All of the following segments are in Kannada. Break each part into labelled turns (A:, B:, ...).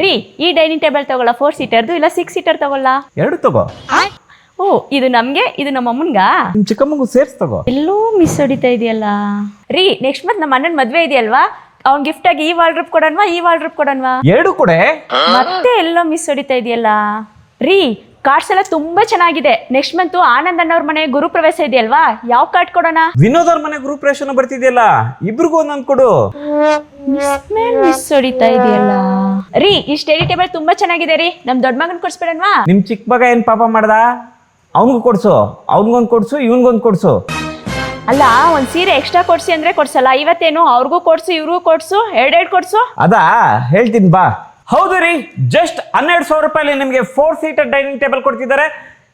A: ರೀ ಈ ಡೈನಿಂಗ್ ಟೇಬಲ್ ತಗೊಳ್ಳ ಫೋರ್ ಸೀಟರ್ದು ಇಲ್ಲ ಸಿಕ್ಸ್ ಸೀಟರ್ ತಗೊಳ್ಳ?
B: ಎರಡು ತಗೋ.
A: ಓ ಇದು ನಮ್ಗೆ ಇದು ನಮ್ಮ ಅಮ್ಮನ್ಗ?
B: ನಿಮ್ ಚಿಕ್ಕಮ್ಮಗೂ ಸೇರ್ಸ್ ತಗೋ.
A: ಎಲ್ಲೋ ಮಿಸ್ ಹೊಡಿತಾ ಇದೆಯಲ್ಲ? ರೀ ನೆಕ್ಸ್ಟ್ ಮಂತ್ ನಮ್ಮ ಅಣ್ಣನ ಮದ್ವೆ ಇದೆಯಲ್ವಾ? ಅವ್ನ್ ಗಿಫ್ಟ್ ಆಗಿ ಈ ವಾಲ್ಡ್ರೂಪ್ ಕೊಡನ್ವಾ ಈ ವಾಲ್ಡ್ರೂಪ್ ಕೊಡನ್ವಾ
B: ಎರಡು ಕೊಡೆ.
A: ಮತ್ತೆ ಎಲ್ಲೋ ಮಿಸ್ ಹೊಡಿತಾ ಇದೆಯಲ್ಲ? ರೀ ಕಾರ್ಡ್ಸ್ ಎಲ್ಲ ತುಂಬಾ ಚೆನ್ನಾಗಿದೆ. ನೆಕ್ಸ್ಟ್ ಮಂತ್ ಆನಂದ್ ಅಣ್ಣವ್ರ ಮನೆ ಗುರುಪ್ರವೇಶ ಇದೆಯಲ್ವಾ? ಯಾವ ಕಾರ್ಡ್ ಕೊಡೋಣ?
B: ವಿನೋದ್ ಅವ್ರ ಮನೆ ಗುರು ರೇಷನ್ ಬರ್ತಿದ್ಯಲ್ಲ? ಇಬ್ರಿಗೂ ಒಂದೊಂದ್ ಕೊಡು.
A: ಮಿಸ್ ಹೊಡಿತಾ ಇದೆಯಲ್ಲ? ರೀ ಈ ಸ್ಟಡಿ ಟೇಬಲ್ ತುಂಬಾ ಚೆನ್ನಾಗಿದೆ ರೀ. ನಮ್ ದೊಡ್ಡ ಮಗನ್ ಕೊಡ್ಸ್ಬೇಡನ್ವಾ
B: ನಿಮ್ ಚಿಕ್ಕ ಮಗ ಏನ್ ಪಾಪ ಮಾಡ್ದ? ಅವನ್ಗೂ ಕೊಡ್ಸು ಅವ್ನಿಗೊಂದು ಕೊಡ್ಸು ಇವನ್ಗೊಂದು ಕೊಡ್ಸು.
A: ಅಲ್ಲ ಒಂದ್ ಸೀರೆ ಎಕ್ಸ್ಟ್ರಾ ಕೊಡ್ಸಿ ಅಂದ್ರೆ ಕೊಡ್ಸಲ್ಲ. ಇವತ್ತೇನು ಅವ್ರಿಗೂ ಕೊಡ್ಸು ಇವ್ರಿಗೂ ಕೊಡ್ಸು ಎರಡೆರಡು ಕೊಡ್ಸು?
B: ಅದಾ ಹೇಳ್ತೀನಿ ಬಾ. ಹೌದು ರೀ ಜಸ್ಟ್ ಹನ್ನೆರಡು ಸಾವಿರ ರೂಪಾಯಿ ನಿಮಗೆ ಫೋರ್ ಸೀಟರ್ ಡೈನಿಂಗ್ ಟೇಬಲ್ ಕೊಡ್ತಿದ್ದಾರೆ.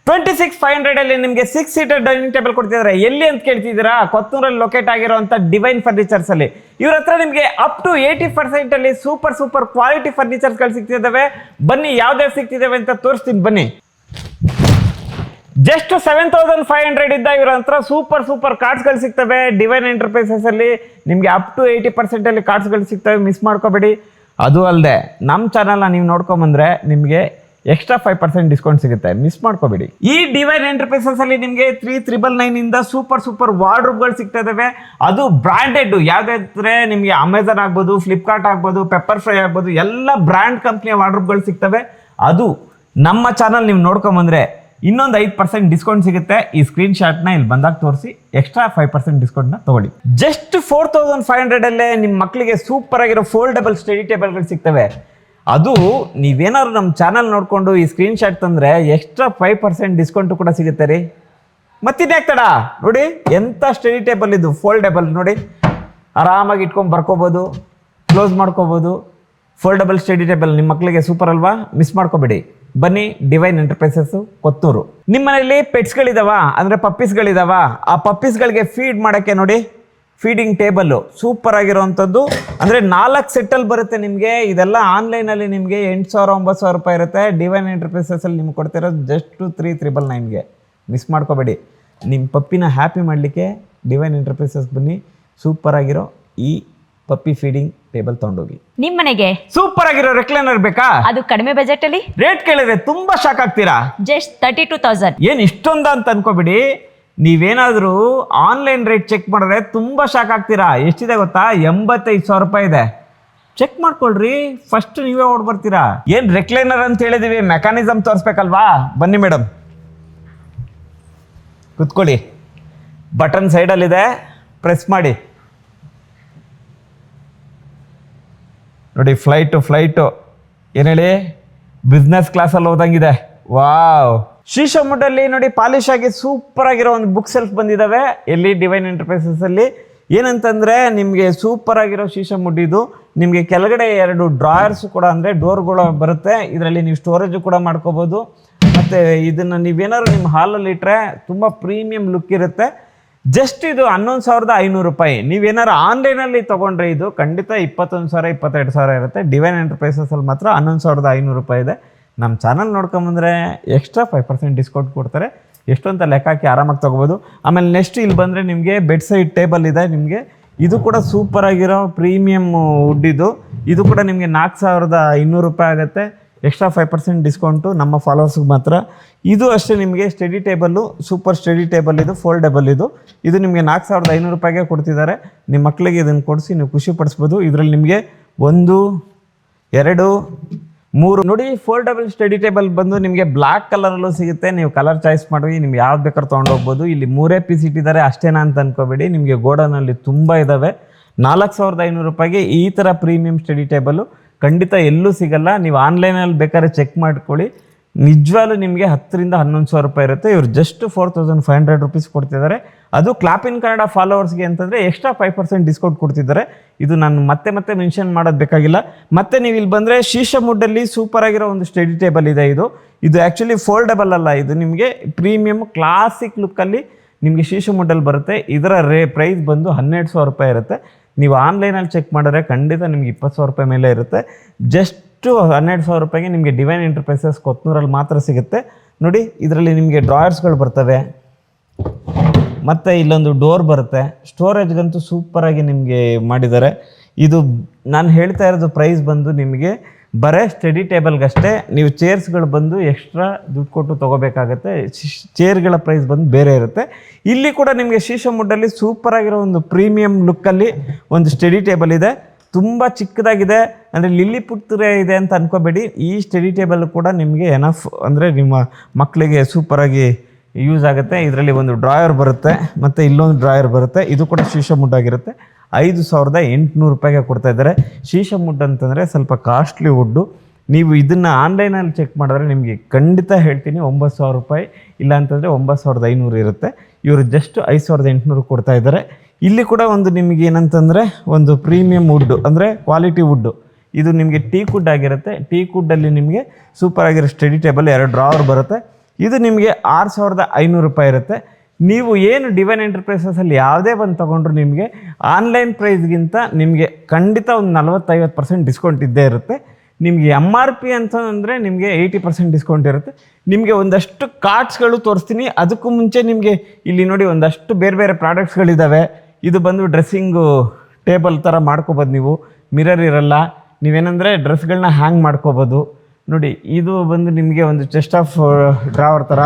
B: ಟ್ವೆಂಟಿ ಸಿಕ್ಸ್ ಫೈವ್ ಹಂಡ್ರೆಡ್ ಅಲ್ಲಿ ನಿಮಗೆ ಸಿಕ್ಸ್ ಸೀಟರ್ ಡೈನಿಂಗ್ ಟೇಬಲ್ ಕೊಡ್ತಿದ್ದಾರೆ ಎಲ್ಲಿ ಅಂತ ಕೇಳ್ತಿದ್ದೀರಾ? ಕೊತ್ತೂರಲ್ಲಿ ಲೊಕೇಟ್ ಆಗಿರುವಂತ ಡಿವೈನ್ ಫರ್ನಿಚರ್ಸ್ ಅಲ್ಲಿ. ಇವ್ರ ಹತ್ರ ನಿಮಗೆ ಅಪ್ ಟು ಏಯ್ಟಿ ಪರ್ಸೆಂಟ್ ಅಲ್ಲಿ ಸೂಪರ್ ಸೂಪರ್ ಕ್ವಾಲಿಟಿ ಫರ್ನಿಚರ್ಸ್ಗಳು ಸಿಗ್ತಿದ್ದಾವೆ ಬನ್ನಿ ಯಾವ್ದಾವ್ ಸಿಗ್ತಿದ್ದಾವೆ ಅಂತ ತೋರಿಸ್ತೀನಿ. ಬನ್ನಿ. Just seven thousand five hundred ಇದ್ದ ಇವ್ರ ಹತ್ರ ಸೂಪರ್ ಸೂಪರ್ ಕಾರ್ಡ್ಸ್ಗಳು ಸಿಗ್ತವೆ. ಡಿವೈನ್ ಎಂಟರ್ಪ್ರೈಸಸ್ ಅಲ್ಲಿ ನಿಮಗೆ ಅಪ್ ಟು ಏಯ್ಟಿ ಅಲ್ಲಿ ಕಾರ್ಡ್ಸ್ಗಳು ಸಿಗ್ತವೆ. ಮಿಸ್ ಮಾಡ್ಕೋಬೇಡಿ. ಅದು ಅಲ್ಲದೆ ನಮ್ಮ ಚಾನಲ್ನ ನೀವು ನೋಡ್ಕೊಂಬಂದ್ರೆ ನಿಮಗೆ ಎಕ್ಸ್ಟ್ರಾ ಫೈವ್ ಪರ್ಸೆಂಟ್ ಡಿಸ್ಕೌಂಟ್ ಸಿಗುತ್ತೆ. ಮಿಸ್ ಮಾಡ್ಕೋಬೇಡಿ. ಈ ಡಿವೈನ್ ಎಂಟರ್ಪ್ರೈಸಸ್ ಅಲ್ಲಿ ನಿಮಗೆ ತ್ರೀ ತ್ರಿಬಲ್ ನೈನ್ ಇಂದ ಸೂಪರ್ ಸೂಪರ್ ವಾರ್ಡ್ರೂಬ್ಗಳು ಸಿಗ್ತಾ ಇದಾವೆ. ಅದು ಬ್ರಾಂಡೆಡ್ ಯಾವ್ದಾದ್ರೆ ನಿಮಗೆ ಅಮೆಝಾನ್ ಆಗ್ಬೋದು ಫ್ಲಿಪ್ಕಾರ್ಟ್ ಆಗ್ಬೋದು ಪೆಪ್ಪರ್ ಫ್ರೈ ಆಗ್ಬೋದು, ಎಲ್ಲ ಬ್ರ್ಯಾಂಡ್ ಕಂಪ್ನಿಯ ವಾರ್ಡ್ರೂಬ್ಗಳು ಸಿಗ್ತವೆ. ಅದು ನಮ್ಮ ಚಾನಲ್ ನೀವು ನೋಡ್ಕೊಂಬಂದ್ರೆ ಇನ್ನೊಂದು ಐದು ಪರ್ಸೆಂಟ್ ಡಿಸ್ಕೌಂಟ್ ಸಿಗುತ್ತೆ. ಈ ಸ್ಕ್ರೀನ್ ಶಾಟ್ನ ಇಲ್ಲಿ ಬಂದಾಗ ತೋರಿಸಿ. ಎಕ್ಸ್ಟ್ರಾ ಫೈವ್ ಪರ್ಸೆಂಟ್ ಡಿಸ್ಕೌಂಟ್ನ ತಗೊಳ್ಳಿ. ಜಸ್ಟ್ ಫೋರ್ ತೌಸಂಡ್ ಫೈವ್ ಹಂಡ್ರೆಡಲ್ಲೇ ನಿಮ್ಮ ಮಕ್ಕಳಿಗೆ ಸೂಪರ್ ಆಗಿರೋ ಫೋಲ್ಡಬಲ್ ಸ್ಟಡಿ ಟೇಬಲ್ಗಳು ಸಿಗ್ತವೆ. ಅದು ನೀವೇನಾದ್ರು ನಮ್ಮ ಚಾನಲ್ ನೋಡಿಕೊಂಡು ಈ ಸ್ಕ್ರೀನ್ ಶಾಟ್ ತಂದರೆ ಎಕ್ಸ್ಟ್ರಾ ಫೈವ್ ಪರ್ಸೆಂಟ್ ಡಿಸ್ಕೌಂಟು ಕೂಡ ಸಿಗುತ್ತೆ ರೀ. ಮತ್ತಿನ್ಯಾಕ್ ತಡ? ನೋಡಿ ಎಂಥ ಸ್ಟಡಿ ಟೇಬಲ್ ಇದು ಫೋಲ್ಡೇಬಲ್ ನೋಡಿ. ಆರಾಮಾಗಿ ಇಟ್ಕೊಂಡು ಬರ್ಕೋಬೋದು ಕ್ಲೋಸ್ ಮಾಡ್ಕೋಬೋದು. ಫೋಲ್ಡಬಲ್ ಸ್ಟಡಿ ಟೇಬಲ್ ನಿಮ್ಮ ಮಕ್ಕಳಿಗೆ ಸೂಪರ್ ಅಲ್ವಾ? ಮಿಸ್ ಮಾಡ್ಕೋಬೇಡಿ. ಬನ್ನಿ ಡಿವೈನ್ ಎಂಟರ್ಪ್ರೈಸಸ್ ಕೊತ್ತೂರು. ನಿಮ್ಮ ಮನೆಯಲ್ಲಿ ಪೆಟ್ಸ್ಗಳಿದಾವ ಅಂದರೆ ಪಪ್ಪೀಸ್ಗಳಿದಾವ ಆ ಪಪ್ಪೀಸ್ಗಳಿಗೆ ಫೀಡ್ ಮಾಡೋಕ್ಕೆ ನೋಡಿ. ಫೀಡಿಂಗ್ ಟೇಬಲ್ಲು ಸೂಪರ್ ಆಗಿರೋವಂಥದ್ದು. ಅಂದರೆ ನಾಲ್ಕು ಸೆಟ್ಟಲ್ಲಿ ಬರುತ್ತೆ ನಿಮಗೆ. ಇದೆಲ್ಲ ಆನ್ಲೈನಲ್ಲಿ ನಿಮಗೆ ಎಂಟು ಸಾವಿರ ಒಂಬತ್ತು ಸಾವಿರ ರೂಪಾಯಿ ಇರುತ್ತೆ. ಡಿವೈನ್ ಎಂಟರ್ಪ್ರೈಸಸಲ್ಲಿ ನಿಮ್ಗೆ ಕೊಡ್ತಿರೋದು ಜಸ್ಟ್ ತ್ರೀ ತ್ರಿಬಲ್ ನೈನ್ಗೆ ಮಿಸ್ ಮಾಡ್ಕೋಬೇಡಿ. ನಿಮ್ಮ ಪಪ್ಪಿನ ಹ್ಯಾಪಿ ಮಾಡಲಿಕ್ಕೆ ಡಿವೈನ್ ಎಂಟರ್ಪ್ರೈಸಸ್ ಬನ್ನಿ. ಸೂಪರ್ ಆಗಿರೋ ಈ ಪಪ್ಪಿ ಫೀಡಿಂಗ್ ಟೇಬಲ್ ತಗೊಂಡೋಗಿ.
A: ನಿಮ್ ಮನೆಗೆ?
B: ಸೂಪರ್ ಆಗಿರೋ ರೆಕ್ಲೈನರ್ ಬೇಕಾ?
A: ಅದು ಕಡಿಮೆ ಬಜೆಟ್ ಅಲ್ಲಿ?
B: ರೇಟ್ ಕೇಳಿದ್ರೆ ತುಂಬಾ ಶಾಕ್ ಆಗ್ತೀರಾ?
A: ಜಸ್ಟ್ ತರ್ಟಿ ಟೂ ತೌಸಂಡ್
B: ಏನ್ ಇಷ್ಟೊಂದ ಅಂತ ಅನ್ಕೋಬಿಡಿ. ನೀವೇನಾದ್ರೂ ಆನ್ಲೈನ್ ರೇಟ್ ಚೆಕ್ ಮಾಡಿದ್ರೆ ತುಂಬ ಶಾಕ್ ಆಗ್ತೀರಾ? ಎಷ್ಟಿದೆ ಗೊತ್ತಾ? ಎಂಬತ್ತೈದು ಸಾವಿರ ರೂಪಾಯಿ ಇದೆ. ಚೆಕ್ ಮಾಡ್ಕೊಳ್ರಿ. ಫಸ್ಟ್ ನೀವೇ ಓಡ್ ಬರ್ತೀರಾ? ಏನ್ ರೆಕ್ಲೈನರ್ ಅಂತ ಹೇಳಿದೀವಿ ಮೆಕ್ಯಾನಿಸಮ್ ತೋರಿಸ್ಬೇಕಲ್ವಾ? ಬನ್ನಿ ಮೇಡಮ್ ಕುತ್ಕೊಳ್ಳಿ. ಬಟನ್ ಸೈಡಲ್ಲಿದೆ ಪ್ರೆಸ್ ಮಾಡಿ. ನೋಡಿ ಫ್ಲೈಟು ಫ್ಲೈಟು ಏನು ಹೇಳಿ? ಬಿಸ್ನೆಸ್ ಕ್ಲಾಸಲ್ಲಿ ಹೋದಂಗಿದೆ. ವಾವ್ ಶೀಶಮುಡ್ಡಲ್ಲಿ ನೋಡಿ ಪಾಲಿಶ್ ಆಗಿ ಸೂಪರ್ ಆಗಿರೋ ಒಂದು ಬುಕ್ ಸೆಲ್ಫ್ ಬಂದಿದ್ದಾವೆ ಎಲ್ಲಿ ಡಿವೈನ್ ಎಂಟರ್ಪ್ರೈಸಸ್ ಅಲ್ಲಿ? ಏನಂತಂದ್ರೆ ನಿಮಗೆ ಸೂಪರ್ ಆಗಿರೋ ಶೀಶಮುಡ್ ಇದು. ನಿಮಗೆ ಕೆಳಗಡೆ ಎರಡು ಡ್ರಾಯರ್ಸ್ ಕೂಡ ಅಂದರೆ ಡೋರ್ಗಳು ಬರುತ್ತೆ. ಇದರಲ್ಲಿ ನೀವು ಸ್ಟೋರೇಜು ಕೂಡ ಮಾಡ್ಕೋಬೋದು. ಮತ್ತು ಇದನ್ನು ನೀವೇನಾದ್ರು ನಿಮ್ಮ ಹಾಲಲ್ಲಿ ಇಟ್ಟರೆ ತುಂಬ ಪ್ರೀಮಿಯಂ ಲುಕ್ ಇರುತ್ತೆ. ಜಸ್ಟ್ ಇದು ಹನ್ನೊಂದು ಸಾವಿರದ ಐನೂರು ರೂಪಾಯಿ. ನೀವೇನಾರು ಆನ್ಲೈನಲ್ಲಿ ತೊಗೊಂಡ್ರೆ ಇದು ಖಂಡಿತ ಇಪ್ಪತ್ತೊಂದು ಸಾವಿರ, ಇಪ್ಪತ್ತೆರಡು ಸಾವಿರ ಇರುತ್ತೆ. ಡಿವೈನ್ ಎಂಟರ್ಪ್ರೈಸಸಲ್ಲಿ ಮಾತ್ರ ಹನ್ನೊಂದು ಸಾವಿರದ ಐನೂರು ರೂಪಾಯಿ ಇದೆ. ನಮ್ಮ ಚಾನಲ್ ನೋಡ್ಕೊಂಬಂದರೆ ಎಕ್ಸ್ಟ್ರಾ ಫೈವ್ ಪರ್ಸೆಂಟ್ ಡಿಸ್ಕೌಂಟ್ ಕೊಡ್ತಾರೆ. ಎಷ್ಟು ಅಂತ ಲೆಕ್ಕ ಹಾಕಿ ಆರಾಮಾಗಿ ತೊಗೋಬೋದು. ಆಮೇಲೆ ನೆಕ್ಸ್ಟ್ ಇಲ್ಲಿ ಬಂದರೆ ನಿಮಗೆ ಬೆಡ್ ಸೈಡ್ ಟೇಬಲ್ ಇದೆ ನಿಮಗೆ. ಇದು ಕೂಡ ಸೂಪರ್ ಆಗಿರೋ ಪ್ರೀಮಿಯಮ್ ವುಡ್ ಇದು. ಇದು ಕೂಡ ನಿಮಗೆ ನಾಲ್ಕು ಸಾವಿರದ ಇನ್ನೂರು ರೂಪಾಯಿ ಆಗುತ್ತೆ. ಎಕ್ಸ್ಟ್ರಾ ಫೈವ್ ಪರ್ಸೆಂಟ್ ಡಿಸ್ಕೌಂಟು ನಮ್ಮ ಫಾಲೋವರ್ಸ್ಗೆ ಮಾತ್ರ. ಇದು ಅಷ್ಟೇ ನಿಮಗೆ study table super study table ಇದು ಫೋಲ್ಡೇಬಲ್ ಇದು. ಇದು ನಿಮಗೆ ನಾಲ್ಕು ಸಾವಿರದ ಐನೂರು ರೂಪಾಯಿಗೆ ಕೊಡ್ತಿದ್ದಾರೆ. ನಿಮ್ಮ ಮಕ್ಕಳಿಗೆ ಇದನ್ನು ಕೊಡಿಸಿ ನೀವು ಖುಷಿ ಪಡಿಸ್ಬೋದು. ಇದರಲ್ಲಿ ನಿಮಗೆ ಒಂದು, ಎರಡು ಮೂರು ನೋಡಿ ಫೋಲ್ಡಬಲ್ ಸ್ಟಡಿ ಟೇಬಲ್ ಬಂದು ನಿಮಗೆ ಬ್ಲ್ಯಾಕ್ ಕಲರಲ್ಲೂ ಸಿಗುತ್ತೆ. ನೀವು ಕಲರ್ ಚಾಯ್ಸ್ ಮಾಡಿ ನಿಮ್ಗೆ ಯಾವ್ದು ಬೇಕಾದ್ರೂ ತೊಗೊಂಡು ಹೋಗ್ಬೋದು. ಇಲ್ಲಿ ಮೂರೇ ಪೀಸ್ ಇಟ್ಟಿದ್ದಾರೆ, ಅಷ್ಟೇನಾ ಅಂತ ಅನ್ಕೋಬೇಡಿ. ನಿಮಗೆ ಗೋಡನಲ್ಲಿ ತುಂಬ ಇದ್ದಾವೆ ನಾಲ್ಕು ಸಾವಿರದ ಐನೂರು ರೂಪಾಯಿಗೆ ಈ ಥರ ಪ್ರೀಮಿಯಂ ಸ್ಟಡಿ ಟೇಬಲು ಖಂಡಿತ ಎಲ್ಲೂ ಸಿಗಲ್ಲ. ನೀವು ಆನ್ಲೈನಲ್ಲಿ ಬೇಕಾದ್ರೆ ಚೆಕ್ ಮಾಡ್ಕೊಳ್ಳಿ. ನಿಜವಾಗ್ಲೂ ನಿಮಗೆ ಹತ್ತರಿಂದ ಹನ್ನೊಂದು ಸಾವಿರ ರೂಪಾಯಿ ಇರುತ್ತೆ. ಇವರು just four thousand five hundred rupees ಕೊಡ್ತಿದ್ದಾರೆ. ಅದು ಕ್ಲಾಪ್ ಇನ್ ಕನ್ನಡ ಫಾಲೋವರ್ಸ್ಗೆ ಅಂತಂದರೆ ಎಕ್ಸ್ಟ್ರಾ ಫೈವ್ ಪರ್ಸೆಂಟ್ ಡಿಸ್ಕೌಂಟ್ ಕೊಡ್ತಿದ್ದಾರೆ. ಇದು ನಾನು ಮತ್ತೆ ಮತ್ತೆ ಮೆನ್ಷನ್ ಮಾಡೋದು ಬೇಕಾಗಿಲ್ಲ. ಮತ್ತೆ ನೀವು ಇಲ್ಲಿ ಬಂದರೆ ಶೀಶಮುಡ್ಡಲ್ಲಿ ಸೂಪರ್ ಆಗಿರೋ ಒಂದು ಸ್ಟಡಿ ಟೇಬಲ್ ಇದೆ ಇದು. ಇದು ಆ್ಯಕ್ಚುಲಿ ಫೋಲ್ಡಬಲ್ ಅಲ್ಲ, ಇದು ನಿಮಗೆ ಪ್ರೀಮಿಯಮ್ ಕ್ಲಾಸಿಕ್ ಲುಕ್ಕಲ್ಲಿ ನಿಮಗೆ ಶೀಶಮುಡ್ಡಲ್ಲಿ ಬರುತ್ತೆ. ಇದರ ರೇ ಪ್ರೈಸ್ ಬಂದು ಹನ್ನೆರಡು ಸಾವಿರ ರೂಪಾಯಿ ಇರುತ್ತೆ. ನೀವು ಆನ್ಲೈನಲ್ಲಿ ಚೆಕ್ ಮಾಡಿದ್ರೆ ಖಂಡಿತ ನಿಮ್ಗೆ ಇಪ್ಪತ್ತು ಸಾವಿರ ರೂಪಾಯಿ ಮೇಲೆ ಇರುತ್ತೆ. ಜಸ್ಟು ಹನ್ನೆರಡು ಸಾವಿರ ರೂಪಾಯಿಗೆ ನಿಮಗೆ ಡಿವೈನ್ ಎಂಟರ್ಪ್ರೈಸಸ್ ಕೊತ್ನೂರಲ್ಲಿ ಮಾತ್ರ ಸಿಗುತ್ತೆ. ನೋಡಿ, ಇದರಲ್ಲಿ ನಿಮಗೆ ಡ್ರಾಯರ್ಸ್ಗಳು ಬರ್ತವೆ. ಮತ್ತು ಇಲ್ಲೊಂದು ಡೋರ್ ಬರುತ್ತೆ. ಸ್ಟೋರೇಜ್ಗಂತೂ ಸೂಪರಾಗಿ ನಿಮಗೆ ಮಾಡಿದ್ದಾರೆ. ಇದು ನಾನು ಹೇಳ್ತಾ ಇರೋದು ಪ್ರೈಸ್ ಬಂದು ನಿಮಗೆ ಬರೇ ಸ್ಟಡಿ ಟೇಬಲ್ಗಷ್ಟೇ ನೀವು ಚೇರ್ಸ್ಗಳು ಬಂದು ಎಕ್ಸ್ಟ್ರಾ ದುಡ್ಡು ಕೊಟ್ಟು ತೊಗೋಬೇಕಾಗತ್ತೆ. ಚೇರ್ಗಳ ಪ್ರೈಸ್ ಬಂದು ಬೇರೆ ಇರುತ್ತೆ. ಇಲ್ಲಿ ಕೂಡ ನಿಮಗೆ ಶೀಶಮುಡ್ಡಲ್ಲಿ ಸೂಪರ್ ಆಗಿರೋ ಒಂದು ಪ್ರೀಮಿಯಂ ಲುಕ್ಕಲ್ಲಿ ಒಂದು ಸ್ಟಡಿ ಟೇಬಲ್ ಇದೆ. ತುಂಬ ಚಿಕ್ಕದಾಗಿದೆ. ಅಂದರೆ ಲಿಲ್ಲಿ ಪುಟ್ಟರೆ ಇದೆ ಅಂತ ಅನ್ಕೋಬೇಡಿ. ಈ ಸ್ಟಡಿ ಟೇಬಲ್ ಕೂಡ ನಿಮಗೆ ಎನಫ್ ಅಂದರೆ ನಿಮ್ಮ ಮಕ್ಕಳಿಗೆ ಸೂಪರಾಗಿ ಯೂಸ್ ಆಗುತ್ತೆ. ಇದರಲ್ಲಿ ಒಂದು ಡ್ರಾಯರ್ ಬರುತ್ತೆ, ಮತ್ತು ಇಲ್ಲೊಂದು ಡ್ರಾಯರ್ ಬರುತ್ತೆ. ಇದು ಕೂಡ ಶೀಶಮುಡ್ ಆಗಿರುತ್ತೆ. ಐದು ಸಾವಿರದ ಎಂಟುನೂರು ರೂಪಾಯಿಗೆ ಕೊಡ್ತಾ ಇದ್ದಾರೆ. ಶೀಶ ಮುಡ್ ಅಂತಂದರೆ ಸ್ವಲ್ಪ ಕಾಸ್ಟ್ಲಿ ವುಡ್ಡು ನೀವು ಇದನ್ನು ಆನ್ಲೈನಲ್ಲಿ ಚೆಕ್ ಮಾಡಿದ್ರೆ ನಿಮಗೆ ಖಂಡಿತ ಹೇಳ್ತೀನಿ ಒಂಬತ್ತು ಸಾವಿರ ರೂಪಾಯಿ, ಇಲ್ಲ ಅಂತಂದರೆ ಒಂಬತ್ತು ಸಾವಿರದ ಐನೂರು ಇರುತ್ತೆ. ಇವರು ಜಸ್ಟ್ ಐದು ಸಾವಿರದ ಎಂಟುನೂರು ಕೊಡ್ತಾ ಇದ್ದಾರೆ. ಇಲ್ಲಿ ಕೂಡ ಒಂದು ನಿಮಗೆ ಏನಂತಂದರೆ ಒಂದು ಪ್ರೀಮಿಯಂ ವುಡ್ಡು ಅಂದರೆ ಕ್ವಾಲಿಟಿ ವುಡ್ಡು ಇದು ನಿಮಗೆ ಟೀ ಕುಡ್ ಆಗಿರುತ್ತೆ. ಟೀ ಕುಡ್ಡಲ್ಲಿ ನಿಮಗೆ ಸೂಪರ್ ಆಗಿರೋ ಸ್ಟಡಿ ಟೇಬಲ್ ಎರಡು ಡ್ರಾವರ್ ಬರುತ್ತೆ. ಇದು ನಿಮಗೆ ಆರು ಸಾವಿರದ ಐನೂರು ರೂಪಾಯಿ ಇರುತ್ತೆ. ನೀವು ಏನು ಡಿವೈನ್ ಎಂಟರ್ಪ್ರೈಸಸಲ್ಲಿ ಯಾವುದೇ ಬಂದು ತೊಗೊಂಡ್ರು ನಿಮಗೆ ಆನ್ಲೈನ್ ಪ್ರೈಸ್ಗಿಂತ ನಿಮಗೆ ಖಂಡಿತ ಒಂದು ನಲ್ವತ್ತೈವತ್ತು ಪರ್ಸೆಂಟ್ ಡಿಸ್ಕೌಂಟ್ ಇದ್ದೇ ಇರುತ್ತೆ. ನಿಮಗೆ ಎಂ ಆರ್ ಪಿ ಅಂತ ಅಂದರೆ ನಿಮಗೆ ಏಯ್ಟಿ ಪರ್ಸೆಂಟ್ ಡಿಸ್ಕೌಂಟ್ ಇರುತ್ತೆ. ನಿಮಗೆ ಒಂದಷ್ಟು ಕಾರ್ಡ್ಸ್ಗಳು ತೋರಿಸ್ತೀನಿ. ಅದಕ್ಕೂ ಮುಂಚೆ ನಿಮಗೆ ಇಲ್ಲಿ ನೋಡಿ ಒಂದಷ್ಟು ಬೇರೆ ಬೇರೆ ಪ್ರಾಡಕ್ಟ್ಸ್ಗಳಿದ್ದಾವೆ ಇದು ಬಂದು ಡ್ರೆಸ್ಸಿಂಗು ಟೇಬಲ್ ಥರ ಮಾಡ್ಕೋಬೋದು ನೀವು. ಮಿರರ್ ಇರಲ್ಲ. ನೀವೇನಂದರೆ ಡ್ರೆಸ್ಗಳನ್ನ ಹ್ಯಾಂಗ್ ಮಾಡ್ಕೋಬೋದು. ನೋಡಿ, ಇದು ಬಂದು ನಿಮಗೆ ಒಂದು ಚೆಸ್ಟ್ ಆಫ್ ಡ್ರಾವರ್ ಥರ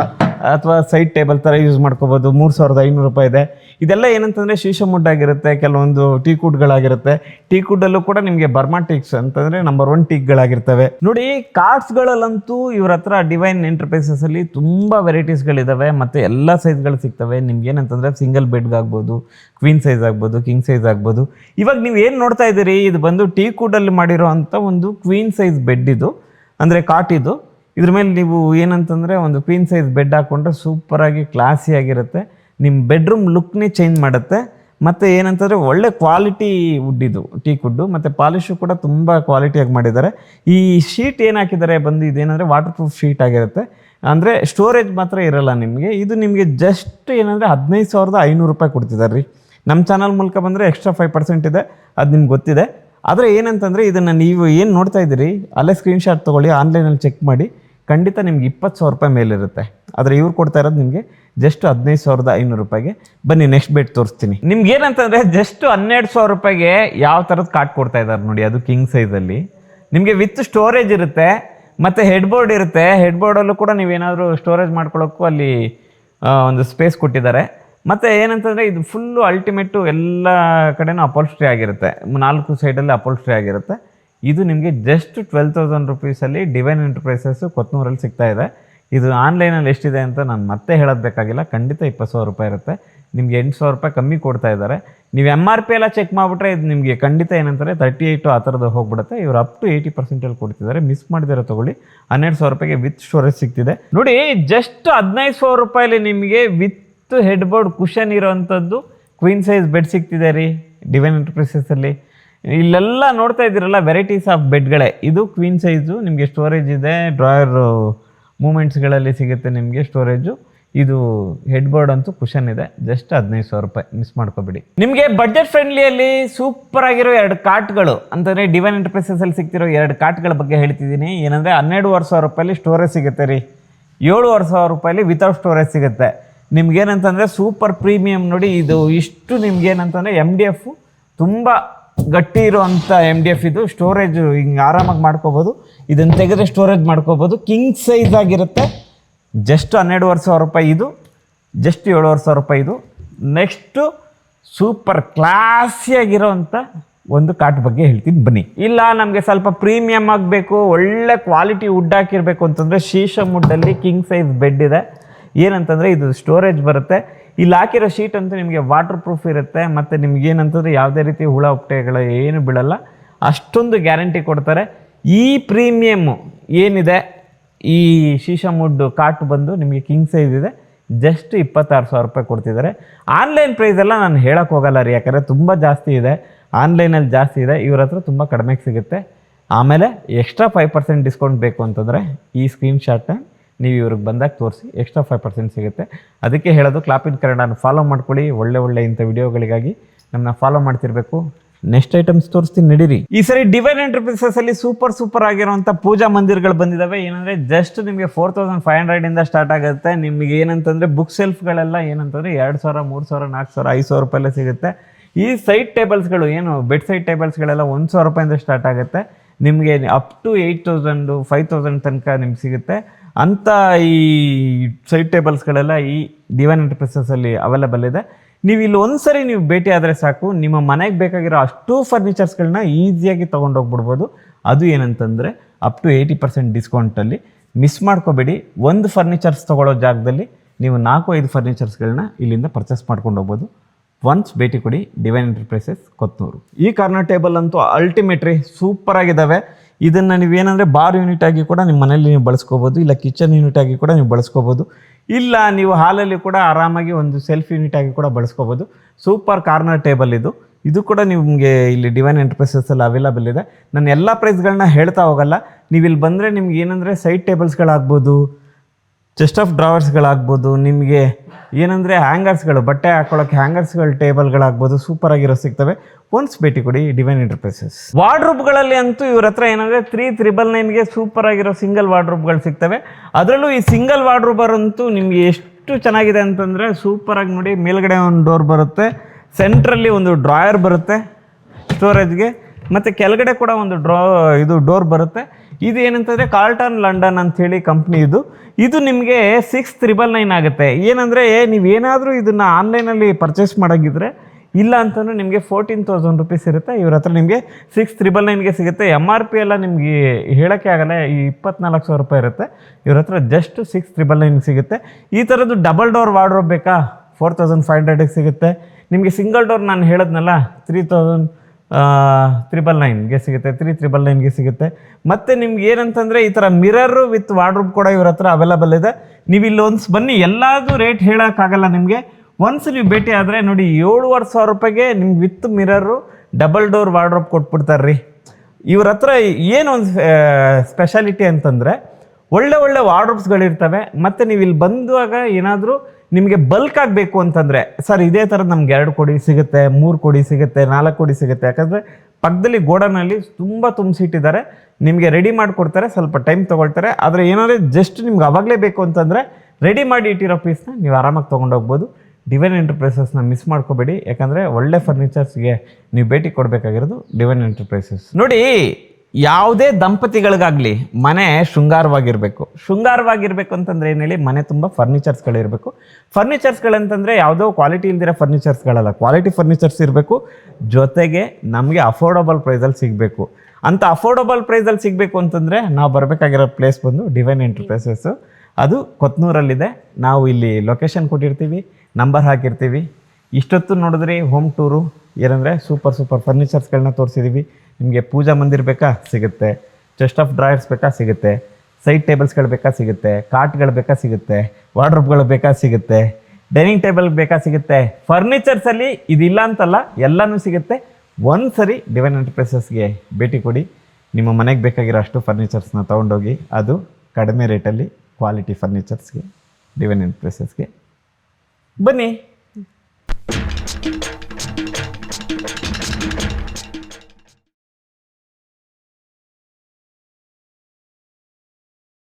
B: ಅಥವಾ ಸೈಡ್ ಟೇಬಲ್ ಥರ ಯೂಸ್ ಮಾಡ್ಕೋಬೋದು. ಮೂರು ಸಾವಿರದ ಐನೂರು ರೂಪಾಯಿ ಇದೆ. ಇದೆಲ್ಲ ಏನಂತಂದರೆ ಶೀಶಮುಡ್ ಆಗಿರುತ್ತೆ ಕೆಲವೊಂದು ಟೀ ಕುಡ್ಗಳಾಗಿರುತ್ತೆ ಟೀ ಕುಡ್ಡಲ್ಲೂ ಕೂಡ ನಿಮಗೆ ಬರ್ಮಾ ಟೀಕ್ಸ್ ಅಂತಂದರೆ ನಂಬರ್ ಒನ್ ಟೀಕ್ಗಳಾಗಿರ್ತವೆ ನೋಡಿ ಕಾರ್ಡ್ಸ್ಗಳಲ್ಲಂತೂ ಇವ್ರ ಹತ್ರ ಡಿವೈನ್ ಎಂಟರ್ಪ್ರೈಸಸಲ್ಲಿ ತುಂಬ ವೆರೈಟೀಸ್ಗಳಿದ್ದಾವೆ ಮತ್ತು ಎಲ್ಲ ಸೈಜ್ಗಳು ಸಿಗ್ತವೆ. ನಿಮ್ಗೆ ಏನಂತಂದರೆ ಸಿಂಗಲ್ ಬೆಡ್ಗಾಗ್ಬೋದು ಕ್ವೀನ್ ಸೈಜ್ ಆಗ್ಬೋದು ಕಿಂಗ್ ಸೈಜ್ ಆಗ್ಬೋದು. ಇವಾಗ ನೀವು ಏನು ನೋಡ್ತಾ ಇದ್ದೀರಿ? ಇದು ಬಂದು ಟೀ ಕುಡಲ್ಲಿ ಮಾಡಿರೋ ಒಂದು ಕ್ವೀನ್ ಸೈಜ್ ಬೆಡ್ ಇದು. ಅಂದರೆ ಕಾಟಿದು ಇದು ಇದ್ರ ಮೇಲೆ ನೀವು ಏನಂತಂದರೆ ಒಂದು ಕ್ವೀನ್ ಸೈಜ್ ಬೆಡ್ ಹಾಕ್ಕೊಂಡ್ರೆ ಸೂಪರಾಗಿ ಕ್ಲಾಸಿ ಆಗಿರುತ್ತೆ. ನಿಮ್ಮ ಬೆಡ್ರೂಮ್ ಲುಕ್ನೇ ಚೇಂಜ್ ಮಾಡುತ್ತೆ. ಮತ್ತು ಏನಂತಂದರೆ ಒಳ್ಳೆ ಕ್ವಾಲಿಟಿ ವುಡ್ ಇದು ಟೀ ಕುಡ್ಡು ಮತ್ತು ಪಾಲಿಶು ಕೂಡ ತುಂಬ ಕ್ವಾಲಿಟಿಯಾಗಿ ಮಾಡಿದ್ದಾರೆ. ಈ ಶೀಟ್ ಏನು ಹಾಕಿದ್ದಾರೆ ಬಂದು ಇದೇನಂದರೆ ವಾಟರ್ ಪ್ರೂಫ್ ಶೀಟ್ ಆಗಿರುತ್ತೆ. ಅಂದರೆ ಸ್ಟೋರೇಜ್ ಮಾತ್ರ ಇರಲ್ಲ ನಿಮಗೆ. ಇದು ನಿಮಗೆ ಜಸ್ಟ್ ಏನಂದರೆ ಹದಿನೈದು ಸಾವಿರದ ಐನೂರು ರೂಪಾಯಿ ಕೊಡ್ತಿದ್ದಾರೆ ರೀ. ನಮ್ಮ ಚಾನಲ್ ಮೂಲಕ ಬಂದರೆ ಎಕ್ಸ್ಟ್ರಾ ಫೈವ್ ಪರ್ಸೆಂಟ್ ಇದೆ. ಅದು ನಿಮ್ಗೆ ಗೊತ್ತಿದೆ. ಆದರೆ ಏನಂತಂದರೆ ಇದನ್ನು ನೀವು ಏನು ನೋಡ್ತಾ ಇದ್ದೀರಿ? ಅಲ್ಲೇ ಸ್ಕ್ರೀನ್ಶಾಟ್ ತೊಗೊಳ್ಳಿ ಆನ್ಲೈನಲ್ಲಿ ಚೆಕ್ ಮಾಡಿ. ಖಂಡಿತ ನಿಮ್ಗೆ ಇಪ್ಪತ್ತು ಸಾವಿರ ರೂಪಾಯಿ ಮೇಲಿರುತ್ತೆ. ಆದರೆ ಇವ್ರು ಕೊಡ್ತಾ ಇರೋದು ನಿಮಗೆ ಜಸ್ಟ್ ಹದಿನೈದು ಸಾವಿರದ ಐನೂರು ರೂಪಾಯಿಗೆ. ಬನ್ನಿ ನೆಕ್ಸ್ಟ್ ಬೆಡ್ ತೋರಿಸ್ತೀನಿ. ನಿಮ್ಗೆ ಏನಂತಂದರೆ ಜಸ್ಟ್ ಹನ್ನೆರಡು ಸಾವಿರ ರೂಪಾಯಿಗೆ ಯಾವ ಥರದ ಕಾರ್ಡ್ ಕೊಡ್ತಾ ಇದ್ದಾರೆ ನೋಡಿ, ಅದು ಕಿಂಗ್ ಸೈಜಲ್ಲಿ ನಿಮಗೆ ವಿತ್ ಸ್ಟೋರೇಜ್ ಇರುತ್ತೆ, ಮತ್ತು ಹೆಡ್ ಬೋರ್ಡ್ ಇರುತ್ತೆ. ಹೆಡ್ ಬೋರ್ಡಲ್ಲೂ ಕೂಡ ನೀವೇನಾದರೂ ಸ್ಟೋರೇಜ್ ಮಾಡ್ಕೊಳ್ಳೋಕ್ಕೂ ಅಲ್ಲಿ ಒಂದು ಸ್ಪೇಸ್ ಕೊಟ್ಟಿದ್ದಾರೆ. ಮತ್ತು ಏನಂತಂದರೆ ಇದು ಫುಲ್ಲು ಅಲ್ಟಿಮೇಟು ಎಲ್ಲ ಕಡೆನೂ ಅಪೋಲ್ಸ್ಟ್ರಿ ಆಗಿರುತ್ತೆ. ನಾಲ್ಕು ಸೈಡಲ್ಲಿ ಅಪೋಲ್ಸ್ಟ್ರಿ ಆಗಿರುತ್ತೆ. ಇದು ನಿಮಗೆ ಜಸ್ಟ್ ಟ್ವೆಲ್ ತೌಸಂಡ್ ರುಪೀಸಲ್ಲಿ ಡಿವೈನ್ ಎಂಟರ್ಪ್ರೈಸಸ್ಸು ಕೊತ್ತನೂರಲ್ಲಿ ಸಿಗ್ತಾ ಇದೆ. ಇದು ಆನ್ಲೈನಲ್ಲಿ ಎಷ್ಟಿದೆ ಅಂತ ನಾನು ಮತ್ತೆ ಹೇಳೋದು ಬೇಕಾಗಿಲ್ಲ. ಖಂಡಿತ ಇಪ್ಪತ್ತು ಸಾವಿರ ರೂಪಾಯಿ ಇರುತ್ತೆ. ನಿಮ್ಗೆ ಎಂಟು ಸಾವಿರ ರೂಪಾಯಿ ಕಮ್ಮಿ ಕೊಡ್ತಾ ಇದ್ದಾರೆ. ನೀವು ಎಂ ಆರ್ ಪಿ ಎಲ್ಲ ಚೆಕ್ ಮಾಡಿಬಿಟ್ರೆ ಇದು ನಿಮಗೆ ಖಂಡಿತ ಏನಂತಾರೆ ತರ್ಟಿ ಏಯ್ಟು ಆ ಥರದ್ದು ಹೋಗ್ಬಿಡುತ್ತೆ. ಇವರು ಅಪ್ ಟು ಏಯ್ಟಿ ಪರ್ಸೆಂಟಲ್ಲಿ ಕೊಡ್ತಿದ್ದಾರೆ. ಮಿಸ್ ಮಾಡಿದಿರೋ ತೊಗೊಳ್ಳಿ. ಹನ್ನೆರಡು ಸಾವಿರ ರೂಪಾಯಿಗೆ ವಿತ್ ಸ್ಟೋರೇಜ್ ಸಿಗ್ತಿದೆ. ನೋಡಿ ಜಸ್ಟ್ ಹದಿನೈದು ಸಾವಿರ ರೂಪಾಯಲ್ಲಿ ನಿಮಗೆ ವಿತ್ ಹೆಡ್ ಬೋರ್ಡ್ ಕುಷನ್ ಇರೋವಂಥದ್ದು ಕ್ವೀನ್ ಸೈಜ್ ಬೆಡ್ ಸಿಗ್ತಿದೆ ರೀ ಡಿವೈನ್ ಎಂಟರ್ಪ್ರೈಸಸಲ್ಲಿ ಇಲ್ಲೆಲ್ಲ ನೋಡ್ತಾ ಇದ್ದೀರಲ್ಲ ವೆರೈಟೀಸ್ ಆಫ್ ಬೆಡ್ಗಳೇ ಇದು ಕ್ವೀನ್ ಸೈಜು ನಿಮಗೆ ಸ್ಟೋರೇಜ್ ಇದೆ ಡ್ರಾಯರ್ ಮೂಮೆಂಟ್ಸ್ಗಳಲ್ಲಿ ಸಿಗುತ್ತೆ ನಿಮಗೆ ಸ್ಟೋರೇಜು ಇದು ಹೆಡ್ ಬೋರ್ಡ್ ಅಂತೂ ಕುಷನ್ ಇದೆ ಜಸ್ಟ್ ಹದಿನೈದು ಸಾವಿರ ರೂಪಾಯಿ ಮಿಸ್ ಮಾಡ್ಕೋಬೇಡಿ. ನಿಮಗೆ ಬಜೆಟ್ ಫ್ರೆಂಡ್ಲಿಯಲ್ಲಿ ಸೂಪರ್ ಆಗಿರೋ ಎರಡು ಕಾರ್ಟ್ಗಳು ಅಂತಂದರೆ ಡಿವೈನ್ ಎಂಟರ್ಪ್ರೈಸಸಲ್ಲಿ ಸಿಗ್ತಿರೋ ಎರಡು ಕಾರ್ಟ್ಗಳ ಬಗ್ಗೆ ಹೇಳ್ತಿದ್ದೀನಿ. ಏನಂದರೆ ಹನ್ನೆರಡುವರೆ ಸಾವಿರ ರೂಪಾಯಲ್ಲಿ ಸ್ಟೋರೇಜ್ ಸಿಗುತ್ತೆ ರೀ, ಏಳುವರೆ ಸಾವಿರ ರೂಪಾಯಲ್ಲಿ ವಿತೌಟ್ ಸ್ಟೋರೇಜ್ ಸಿಗುತ್ತೆ. ನಿಮ್ಗೇನಂತಂದರೆ ಸೂಪರ್ ಪ್ರೀಮಿಯಂ ನೋಡಿ ಇದು ಇಷ್ಟು ನಿಮ್ಗೇನಂತಂದರೆ ಎಂ ಡಿ ಎಫ್ ತುಂಬ ಗಟ್ಟಿ ಇರುವಂಥ ಎಂ ಡಿ ಎಫ್ ಇದು. ಸ್ಟೋರೇಜ್ ಹಿಂಗೆ ಆರಾಮಾಗಿ ಮಾಡ್ಕೋಬೋದು. ಇದನ್ನು ತೆಗೆದ್ರೆ ಸ್ಟೋರೇಜ್ ಮಾಡ್ಕೋಬೋದು. ಕಿಂಗ್ ಸೈಜ್ ಆಗಿರುತ್ತೆ. ಜಸ್ಟ್ ಹನ್ನೆರಡುವರೆ ಸಾವಿರ ರೂಪಾಯಿ ಇದು. ಜಸ್ಟ್ ಏಳುವರೆ ಸಾವಿರ ರೂಪಾಯಿ ಇದು. ನೆಕ್ಸ್ಟು ಸೂಪರ್ ಕ್ಲಾಸಿಯಾಗಿರೋವಂಥ ಒಂದು ಕಾಟ್ ಬಗ್ಗೆ ಹೇಳ್ತೀನಿ. ಬನ್ನಿ. ಇಲ್ಲ, ನಮಗೆ ಸ್ವಲ್ಪ ಪ್ರೀಮಿಯಮ್ ಆಗಬೇಕು. ಒಳ್ಳೆ ಕ್ವಾಲಿಟಿ ವುಡ್ ಹಾಕಿರಬೇಕು ಅಂತಂದರೆ ಶೀಶಮ್ ವುಡ್ಡಲ್ಲಿ ಕಿಂಗ್ ಸೈಜ್ ಬೆಡ್ ಇದೆ. ಏನಂತಂದರೆ ಇದು ಸ್ಟೋರೇಜ್ ಬರುತ್ತೆ. ಇಲ್ಲಿ ಹಾಕಿರೋ ಶೀಟ್ ಅಂತೂ ನಿಮಗೆ ವಾಟರ್ ಪ್ರೂಫ್ ಇರುತ್ತೆ, ಮತ್ತು ನಿಮ್ಗೆ ಏನಂತಂದರೆ ಯಾವುದೇ ರೀತಿ ಹುಳ ಉಪ್ಟೆಗಳು ಏನು ಬೀಳಲ್ಲ. ಅಷ್ಟೊಂದು ಗ್ಯಾರಂಟಿ ಕೊಡ್ತಾರೆ. ಈ ಪ್ರೀಮಿಯಮ್ಮು ಏನಿದೆ, ಈ ಶೀಶಮುಡ್ ಕಾಟ್ ಬಂದು ನಿಮಗೆ ಕಿಂಗ್ ಸೈಜ್ ಇದೆ. ಜಸ್ಟ್ ಇಪ್ಪತ್ತಾರು ಸಾವಿರ ರೂಪಾಯಿ ಕೊಡ್ತಿದ್ದಾರೆ. ಆನ್ಲೈನ್ ಪ್ರೈಸ್ ಎಲ್ಲ ನಾನು ಹೇಳಕ್ಕೆ ಹೋಗಲ್ಲ ರೀ, ಯಾಕಂದರೆ ತುಂಬ ಜಾಸ್ತಿ ಇದೆ. ಆನ್ಲೈನಲ್ಲಿ ಜಾಸ್ತಿ ಇದೆ, ಇವ್ರ ಹತ್ರ ತುಂಬ ಕಡಿಮೆಗೆ ಸಿಗುತ್ತೆ. ಆಮೇಲೆ ಎಕ್ಸ್ಟ್ರಾ ಫೈವ್ ಪರ್ಸೆಂಟ್ ಡಿಸ್ಕೌಂಟ್ ಬೇಕು ಅಂತಂದರೆ ಈ ಸ್ಕ್ರೀನ್ ಶಾಟ್ನ ನೀವು ಇವ್ರಿಗೆ ಬಂದಾಗ ತೋರಿಸಿ ಎಕ್ಸ್ಟ್ರಾ ಫೈವ್ ಪರ್ಸೆಂಟ್ ಸಿಗುತ್ತೆ. ಅದಕ್ಕೆ ಹೇಳೋದು ಕ್ಲಾಪಿನ್ ಕನ್ನಡನ ಫಾಲೋ ಮಾಡ್ಕೊಳ್ಳಿ. ಒಳ್ಳೆ ಒಳ್ಳೆ ಇಂಥ ವಿಡಿಯೋಗಳಿಗಾಗಿ ನಮ್ಮನ್ನ ಫಾಲೋ ಮಾಡ್ತಿರ್ಬೇಕು. ನೆಕ್ಸ್ಟ್ ಐಟಮ್ಸ್ ತೋರಿಸ್ತೀನಿ, ನಡೀರಿ. ಈ ಸರಿ ಡಿವೈನ್ ಎಂಟರ್ಪ್ರೈಸಸ್ ಅಲ್ಲಿ ಸೂಪರ್ ಸೂಪರ್ ಆಗಿರುವಂಥ ಪೂಜಾ ಮಂದಿರಗಳು ಬಂದಿದ್ದಾವೆ ಏನಂದ್ರೆ ಜಸ್ಟ್ ನಿಮಗೆ ಫೋರ್ ತೌಸಂಡ್ ಫೈವ್ ಹಂಡ್ರೆಡ್ ಇಂದ ಸ್ಟಾರ್ಟ್ ಆಗುತ್ತೆ. ನಿಮಗೆ ಏನಂತಂದ್ರೆ ಬುಕ್ ಸೆಲ್ಫ್ಗಳೆಲ್ಲ ಏನಂತಂದ್ರೆ ಎರಡು ಸಾವಿರ, ಮೂರು ಸಾವಿರ, ನಾಲ್ಕು ಸಾವಿರ, ಐದು ಸಾವಿರ ರೂಪಾಯಲ್ಲೇ ಸಿಗುತ್ತೆ. ಈ ಸೈಡ್ ಟೇಬಲ್ಸ್ಗಳು ಏನು ಬೆಡ್ ಸೈಡ್ ಟೇಬಲ್ಸ್ಗಳೆಲ್ಲ ಒಂದು ಸಾವಿರ ರೂಪಾಯಿಂದ ಸ್ಟಾರ್ಟ್ ಆಗುತ್ತೆ. ನಿಮಗೆ up to eight thousand five thousand ತನಕ ನಿಮ್ಗೆ ಸಿಗುತ್ತೆ. ಅಂಥ ಈ ಸೈಡ್ ಟೇಬಲ್ಸ್ಗಳೆಲ್ಲ ಈ ಡಿವೈನ್ ಎಂಟರ್ಪ್ರೈಸಸಲ್ಲಿ ಅವೈಲೇಬಲ್ ಇದೆ. ನೀವು ಇಲ್ಲಿ ಒಂದ್ಸರಿ ನೀವು ಭೇಟಿ ಆದರೆ ಸಾಕು. ನಿಮ್ಮ ಮನೆಗೆ ಬೇಕಾಗಿರೋ ಅಷ್ಟು ಫರ್ನಿಚರ್ಸ್ಗಳನ್ನ ಈಸಿಯಾಗಿ ತೊಗೊಂಡೋಗ್ಬಿಡ್ಬೋದು ಅದು ಏನಂತಂದರೆ ಅಪ್ ಟು ಏಯ್ಟಿ ಪರ್ಸೆಂಟ್ ಡಿಸ್ಕೌಂಟಲ್ಲಿ ಮಿಸ್ ಮಾಡ್ಕೋಬೇಡಿ. ಒಂದು ಫರ್ನಿಚರ್ಸ್ ತೊಗೊಳ್ಳೋ ಜಾಗದಲ್ಲಿ ನೀವು ನಾಲ್ಕು, ಐದು ಫರ್ನಿಚರ್ಸ್ಗಳನ್ನ ಇಲ್ಲಿಂದ ಪರ್ಚೇಸ್ ಮಾಡ್ಕೊಂಡು ಹೋಗ್ಬೋದು. ಒನ್ಸ್ ಭೇಟಿ ಕೊಡಿ ಡಿವೈನ್ ಎಂಟರ್ಪ್ರೈಸಸ್ ಕೊತ್ತೂರು ಈ ಕಾರ್ನರ್ ಟೇಬಲ್ ಅಂತೂ ಅಲ್ಟಿಮೇಟ್ರಿ ಸೂಪರ್ ಆಗಿದ್ದಾವೆ ಇದನ್ನು ನೀವೇನಂದರೆ ಬಾರ್ ಯೂನಿಟ್ ಆಗಿ ಕೂಡ ನಿಮ್ಮ ಮನೇಲಿ ನೀವು ಬಳಸ್ಕೋಬೋದು, ಇಲ್ಲ ಕಿಚನ್ ಯೂನಿಟ್ ಆಗಿ ಕೂಡ ನೀವು ಬಳಸ್ಕೋಬೋದು, ಇಲ್ಲ ನೀವು ಹಾಲಲ್ಲಿ ಕೂಡ ಆರಾಮಾಗಿ ಒಂದು ಸೆಲ್ಫ್ ಯೂನಿಟ್ ಆಗಿ ಕೂಡ ಬಳಸ್ಕೋಬೋದು. ಸೂಪರ್ ಕಾರ್ನರ್ ಟೇಬಲ್ ಇದು. ಇದು ಕೂಡ ನಿಮಗೆ ಇಲ್ಲಿ ಡಿವೈನ್ ಎಂಟರ್ಪ್ರೈಸಸ್ಸಲ್ಲಿ ಅವೈಲಬಲ್ ಇದೆ. ನಾನು ಎಲ್ಲ ಪ್ರೈಸ್ಗಳನ್ನ ಹೇಳ್ತಾ ಹೋಗಲ್ಲ. ನೀವು ಇಲ್ಲಿ ಬಂದರೆ ನಿಮ್ಗೆ ಏನಂದರೆ ಸೈಡ್ ಟೇಬಲ್ಸ್ಗಳಾಗ್ಬೋದು ಚೆಸ್ಟ್ ಆಫ್ ಡ್ರಾವರ್ಸ್ಗಳಾಗ್ಬೋದು, ನಿಮಗೆ ಏನಂದರೆ ಹ್ಯಾಂಗರ್ಸ್ಗಳು, ಬಟ್ಟೆ ಹಾಕೊಳ್ಳೋಕೆ ಹ್ಯಾಂಗರ್ಸ್ಗಳು, ಟೇಬಲ್ಗಳಾಗ್ಬೋದು ಸೂಪರ್ ಆಗಿರೋ ಸಿಗ್ತವೆ. ಒನ್ಸ್ ಭೇಟಿ ಕೊಡಿ ಡಿವೈನ್ ಎಂಟರ್ಪ್ರೈಸಸ್ ವಾರ್ಡ್ರೂಬ್ಗಳಲ್ಲಿ ಅಂತೂ ಇವ್ರ ಹತ್ರ ಏನಂದರೆ ತ್ರೀ ತ್ರಿಬಲ್ ನೈನ್ಗೆ ಸೂಪರ್ ಆಗಿರೋ ಸಿಂಗಲ್ ವಾರ್ಡ್ರೂಬ್ಗಳು ಸಿಗ್ತವೆ. ಅದರಲ್ಲೂ ಈ ಸಿಂಗಲ್ ವಾರ್ಡ್ರೂಬರ್ ಅಂತೂ ನಿಮಗೆ ಎಷ್ಟು ಚೆನ್ನಾಗಿದೆ ಅಂತಂದರೆ ಸೂಪರಾಗಿ ನೋಡಿ, ಮೇಲ್ಗಡೆ ಒಂದು ಡೋರ್ ಬರುತ್ತೆ ಸೆಂಟ್ರಲ್ಲಿ ಒಂದು ಡ್ರಾಯರ್ ಬರುತ್ತೆ ಸ್ಟೋರೇಜ್ಗೆ ಮತ್ತು ಕೆಳಗಡೆ ಕೂಡ ಒಂದು ಡ್ರಾ ಇದು ಡೋರ್ ಬರುತ್ತೆ. ಇದು ಏನಂತಂದರೆ ಕಾರ್ಟನ್ ಲಂಡನ್ ಅಂಥೇಳಿ ಕಂಪ್ನಿ ಇದು. ಇದು ನಿಮಗೆ ಸಿಕ್ಸ್ ತ್ರಿಬಲ್ ನೈನ್ ಆಗುತ್ತೆ. ಏನಂದರೆ ನೀವೇನಾದರೂ ಇದನ್ನು ಆನ್ಲೈನಲ್ಲಿ ಪರ್ಚೇಸ್ ಮಾಡೋಂಗಿದ್ರೆ ಇಲ್ಲ ಅಂತಂದ್ರೆ ನಿಮಗೆ ಫೋರ್ಟೀನ್ ತೌಸಂಡ್ ರುಪೀಸ್ ಇರುತ್ತೆ. ಇವ್ರ ಹತ್ರ ನಿಮಗೆ ಸಿಕ್ಸ್ ತ್ರಿಬಲ್ ನೈನ್ಗೆ ಸಿಗುತ್ತೆ. ಎಂ ಆರ್ ಪಿ ಎಲ್ಲ ನಿಮಗೆ ಹೇಳೋಕ್ಕೆ ಆಗಲ್ಲ, ಈ ಇಪ್ಪತ್ನಾಲ್ಕು ಸಾವಿರ ರೂಪಾಯಿ ಇರುತ್ತೆ. ಇವ್ರ ಹತ್ರ ಜಸ್ಟ್ ಸಿಕ್ಸ್ ತ್ರಿಬಲ್ ನೈನ್ ಸಿಗುತ್ತೆ. ಈ ಥರದ್ದು ಡಬಲ್ ಡೋರ್ ವಾರ್ಡ್ರೋಬ್ ಬೇಕಾ? ಫೋರ್ ತೌಸಂಡ್ ಫೈವ್ ಹಂಡ್ರೆಡಿಗೆ ಸಿಗುತ್ತೆ. ನಿಮಗೆ ಸಿಂಗಲ್ ಡೋರ್ ನಾನು ಹೇಳಿದ್ನಲ್ಲ ತ್ರೀ ತೌಸಂಡ್ ತ್ರಿಬಲ್ ನೈನ್ಗೆ ಸಿಗುತ್ತೆ ತ್ರೀ ತ್ರಿಬಲ್ ನೈನ್ಗೆ ಸಿಗುತ್ತೆ. ಮತ್ತು ನಿಮ್ಗೆ ಏನಂತಂದರೆ ಈ ಥರ ಮಿರರು ವಿತ್ ವಾರ್ಡ್ರೂಬ್ ಕೂಡ ಇವ್ರ ಹತ್ರ ಅವೈಲಬಲ್ ಇದೆ. ನೀವು ಇಲ್ಲಿ ಒಂದ್ಸ್ ಬನ್ನಿ ಎಲ್ಲದೂ ರೇಟ್ ಹೇಳೋಕ್ಕಾಗಲ್ಲ ನಿಮಗೆ. ಒನ್ಸ್ ನೀವು ಭೇಟಿ ಆದರೆ ನೋಡಿ ಏಳುವರೆ ಸಾವಿರ ರೂಪಾಯಿಗೆ ನಿಮ್ಗೆ with mirror double door wardrobe ಕೊಟ್ಬಿಡ್ತಾರೆ ರೀ ಇವ್ರ ಹತ್ರ ಏನು ಒಂದು ಸ್ಪೆಷಾಲಿಟಿ ಅಂತಂದರೆ ಒಳ್ಳೆ ಒಳ್ಳೆ ವಾರ್ಡ್ರೋಪ್ಸ್ಗಳಿರ್ತವೆ ಮತ್ತು ನೀವು ಇಲ್ಲಿ ಬಂದಾಗ ಏನಾದರೂ ನಿಮಗೆ ಬಲ್ಕ್ ಆಗಬೇಕು ಅಂತಂದರೆ, ಸರ್, ಇದೇ ಥರ ನಮ್ಗೆ ಎರಡು ಕೋಡಿ ಸಿಗುತ್ತೆ, ಮೂರು ಕೋಡಿ ಸಿಗುತ್ತೆ, ನಾಲ್ಕು ಕೋಡಿ ಸಿಗುತ್ತೆ. ಯಾಕಂದರೆ ಪಕ್ಕದಲ್ಲಿ ಗೋಡನಲ್ಲಿ ತುಂಬ ತುಂಬಿಸಿಟ್ಟಿದ್ದಾರೆ. ನಿಮಗೆ ರೆಡಿ ಮಾಡಿಕೊಡ್ತಾರೆ, ಸ್ವಲ್ಪ ಟೈಮ್ ತೊಗೊಳ್ತಾರೆ. ಆದರೆ ಏನಾದರೂ ಜಸ್ಟ್ ನಿಮ್ಗೆ ಅವಾಗಲೇ ಬೇಕು ಅಂತಂದರೆ ರೆಡಿ ಮಾಡಿ ಇಟ್ಟಿರೋ ಪೀಸ್ನ ನೀವು ಆರಾಮಾಗಿ ತೊಗೊಂಡೋಗ್ಬೋದು ಡಿವೈನ್ ಎಂಟರ್ಪ್ರೈಸಸ್ನ ಮಿಸ್ ಮಾಡ್ಕೋಬೇಡಿ. ಯಾಕಂದರೆ ಒಳ್ಳೆ ಫರ್ನಿಚರ್ಸ್ಗೆ ನೀವು ಭೇಟಿ ಕೊಡಬೇಕಾಗಿರೋದು ಡಿವೈನ್ ಎಂಟರ್ಪ್ರೈಸಸ್ ನೋಡಿ ಯಾವುದೇ ದಂಪತಿಗಳಿಗಾಗಲಿ ಮನೆ ಶೃಂಗಾರವಾಗಿರಬೇಕು. ಶೃಂಗಾರವಾಗಿರಬೇಕು ಅಂತಂದ್ರೆ ಏನು ಹೇಳಿ, ಮನೆ ತುಂಬ ಫರ್ನಿಚರ್ಸ್ಗಳಿರಬೇಕು. ಫರ್ನಿಚರ್ಸ್ಗಳಂತಂದರೆ ಯಾವುದೋ ಕ್ವಾಲಿಟಿ ಇಲ್ದಿರೋ ಫರ್ನಿಚರ್ಸ್ಗಳಲ್ಲ. ಕ್ವಾಲಿಟಿ ಫರ್ನಿಚರ್ಸ್ ಇರಬೇಕು, ಜೊತೆಗೆ ನಮಗೆ ಅಫೋರ್ಡಬಲ್ ಪ್ರೈಸಲ್ಲಿ ಸಿಗಬೇಕು. ಅಂತ ಅಫೋರ್ಡಬಲ್ ಪ್ರೈಸಲ್ಲಿ ಸಿಗಬೇಕು ಅಂತಂದರೆ ನಾವು ಬರಬೇಕಾಗಿರೋ ಪ್ಲೇಸ್ ಬಂದು ಡಿವೈನ್ ಎಂಟರ್ಪ್ರೈಸಸ್ಸು. ಅದು ಕೊತ್ನೂರಲ್ಲಿದೆ. ನಾವು ಇಲ್ಲಿ ಲೊಕೇಶನ್ ಕೊಟ್ಟಿರ್ತೀವಿ, ನಂಬರ್ ಹಾಕಿರ್ತೀವಿ. ಇಷ್ಟೊತ್ತು ನೋಡಿದ್ರಿ, ಹೋಮ್ ಟೂರು ಏನಂದರೆ ಸೂಪರ್ ಸೂಪರ್ ಫರ್ನಿಚರ್ಸ್ಗಳನ್ನ ತೋರಿಸಿದ್ದೀವಿ ನಿಮಗೆ ಪೂಜಾ ಮಂದಿರ ಬೇಕಾ? ಸಿಗುತ್ತೆ. ಚೆಸ್ಟ್ ಆಫ್ ಡ್ರಾಯರ್ಸ್ ಬೇಕಾ? ಸಿಗುತ್ತೆ. ಸೈಡ್ ಟೇಬಲ್ಸ್ಗಳು ಬೇಕಾ? ಸಿಗುತ್ತೆ. ಕಾಟ್ಗಳು ಬೇಕಾ? ಸಿಗುತ್ತೆ. ವಾರ್ಡ್ರೋಬ್ಗಳು ಬೇಕಾ? ಸಿಗುತ್ತೆ. ಡೈನಿಂಗ್ ಟೇಬಲ್ ಬೇಕಾ? ಸಿಗುತ್ತೆ. ಫರ್ನಿಚರ್ಸಲ್ಲಿ ಇದಿಲ್ಲ ಅಂತಲ್ಲ, ಎಲ್ಲನೂ ಸಿಗುತ್ತೆ. ಒಂದು ಸರಿ ಡಿವೈನ್ ಎಂಟರ್ಪ್ರೈಸಸ್ಗೆ ಭೇಟಿ ಕೊಡಿ. ನಿಮ್ಮ ಮನೆಗೆ ಬೇಕಾಗಿರೋ ಅಷ್ಟು ಫರ್ನಿಚರ್ಸ್ನ ತೊಗೊಂಡೋಗಿ, ಅದು ಕಡಿಮೆ ರೇಟಲ್ಲಿ ಕ್ವಾಲಿಟಿ ಫರ್ನಿಚರ್ಸ್ಗೆ ಡಿವೈನ್ ಎಂಟರ್ಪ್ರೈಸಸ್ಗೆ ಬನ್ನಿ.